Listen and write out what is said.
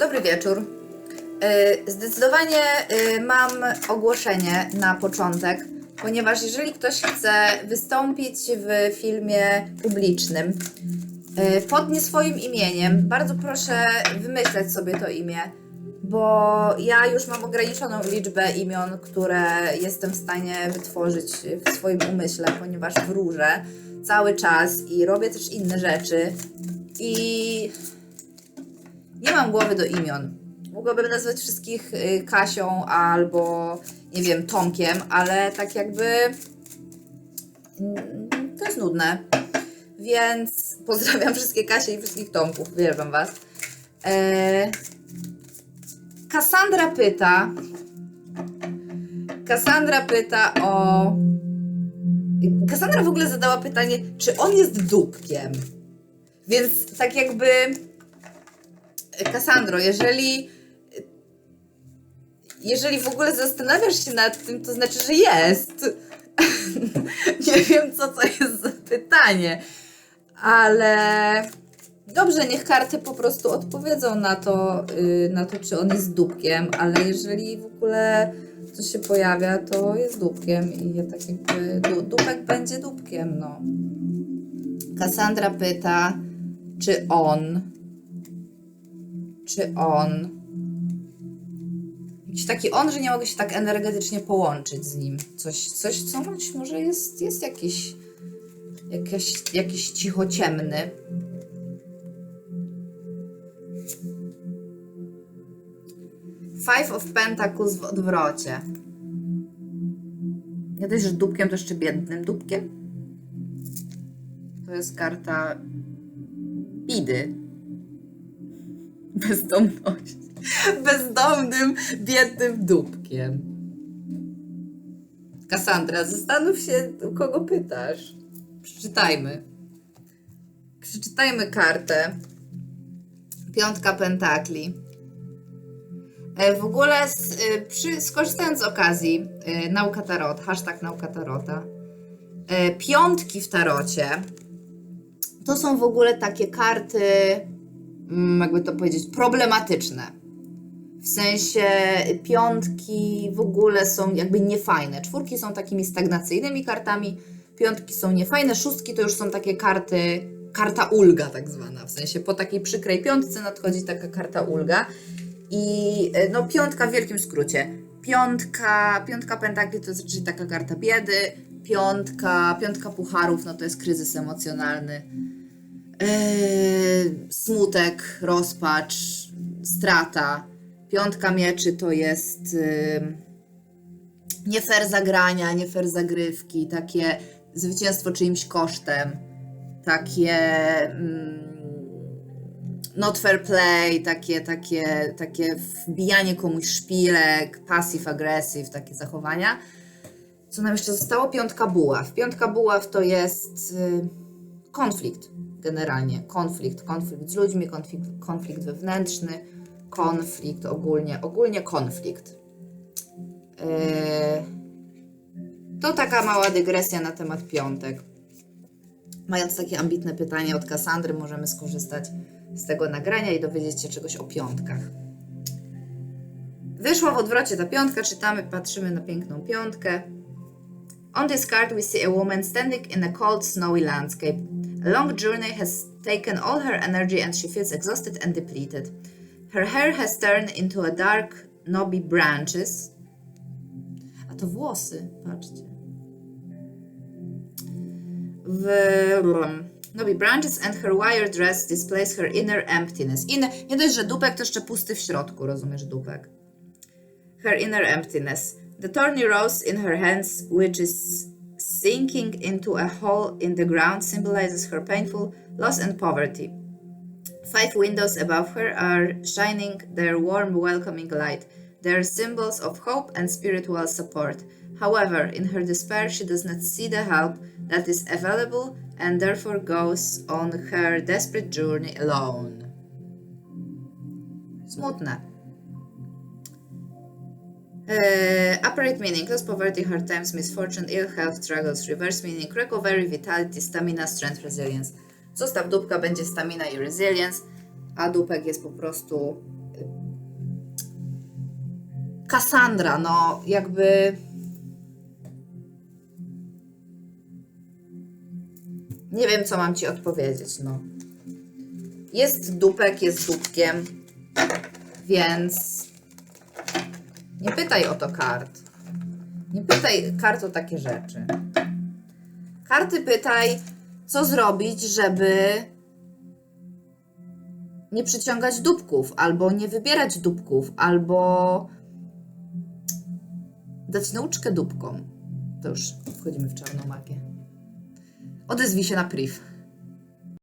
Dobry wieczór. E, Zdecydowanie e, mam ogłoszenie na początek, ponieważ jeżeli ktoś chce wystąpić w filmie publicznym e, pod nie swoim imieniem, bardzo proszę wymyśleć sobie to imię, bo ja już mam ograniczoną liczbę imion, które jestem w stanie wytworzyć w swoim umyśle, ponieważ wróżę cały czas i robię też inne rzeczy i nie mam głowy do imion. Mogłabym nazwać wszystkich y, Kasią albo, nie wiem, Tomkiem, ale tak jakby mm, to jest nudne. Więc pozdrawiam wszystkie Kasie i wszystkich Tomków, wierzę Was. E... Kassandra pyta. Kassandra pyta o. Kassandra w ogóle zadała pytanie, czy on jest dupkiem. Więc tak jakby. Kassandro, jeżeli. Jeżeli w ogóle zastanawiasz się nad tym, to znaczy, że jest. Nie wiem, co to jest za pytanie, ale dobrze, niech karty po prostu odpowiedzą na to, yy, na to, czy on jest dupkiem, ale jeżeli w ogóle coś się pojawia, to jest dupkiem i ja tak jakby du- dupek będzie dupkiem, no. Kassandra pyta, czy on, czy on, jakiś taki on, że nie mogę się tak energetycznie połączyć z nim. Coś, coś co być może jest, jest jakiś, jakiś, jakiś cicho ciemny. Five of Pentacles w odwrocie. Dość, że dupkiem, to jeszcze biednym dupkiem. To jest karta bidy. Bezdomność. Bezdomnym, biednym dupkiem. Kassandra, zastanów się, kogo pytasz. Przeczytajmy. Przeczytajmy kartę. Piątka pentakli. E, W ogóle z, y, przy, skorzystając z okazji, y, nauka tarot, hashtag nauka tarota, e, piątki w tarocie to są w ogóle takie karty, jakby to powiedzieć, problematyczne. W sensie piątki w ogóle są jakby niefajne. Czwórki są takimi stagnacyjnymi kartami, piątki są niefajne, szóstki to już są takie karty, karta ulga tak zwana. W sensie po takiej przykrej piątce nadchodzi taka karta ulga. I e, no piątka w wielkim skrócie. Piątka, piątka pentakli to jest taka karta biedy. Piątka, piątka pucharów no to jest kryzys emocjonalny. Eee, smutek, rozpacz, strata. Piątka mieczy to jest yy, nie fair zagrania, nie fair zagrywki, takie zwycięstwo czyimś kosztem, takie mm, not fair play, takie, takie, takie wbijanie komuś szpilek, passive aggressive, takie zachowania. Co nam jeszcze zostało? Piątka buław. Piątka buław to jest y, konflikt generalnie. Konflikt, konflikt z ludźmi, konflikt, konflikt wewnętrzny, konflikt ogólnie, ogólnie konflikt. Yy, to taka mała dygresja na temat piątek. Mając takie ambitne pytanie od Kasandry, możemy skorzystać z tego nagrania i dowiedzieć się czegoś o piątkach. Wyszła w odwrocie ta piątka, czytamy, patrzymy na piękną piątkę. On this card we see a woman standing in a cold, snowy landscape. A long journey has taken all her energy and she feels exhausted and depleted. Her hair has turned into a dark, knobby branches. A to włosy, patrzcie. W knobby branches and her wire dress displays her inner emptiness. Inny, nie dość, że dupek, to jeszcze pusty w środku, rozumiesz, dupek. Her inner emptiness. The thorny rose in her hands, which is sinking into a hole in the ground, symbolizes her painful loss and poverty. Five windows above her are shining their warm, welcoming light. They are symbols of hope and spiritual support. However, in her despair, she does not see the help that is available and therefore goes on her desperate journey alone. Smutne. Upright meaning, loss, poverty, hard times, misfortune, ill health, struggles, reverse meaning, recovery, vitality, stamina, strength, resilience. Zostaw dupka, będzie stamina i resilience, a dupek jest po prostu Kassandra, no jakby. Nie wiem, co mam ci odpowiedzieć, no. Jest dupek, jest dupkiem, więc nie pytaj o to kart. Nie pytaj kart o takie rzeczy. Karty pytaj, co zrobić, żeby nie przyciągać dupków, albo nie wybierać dupków, albo dać nauczkę dupkom. To już wchodzimy w czarną magię. Odezwij się na priv.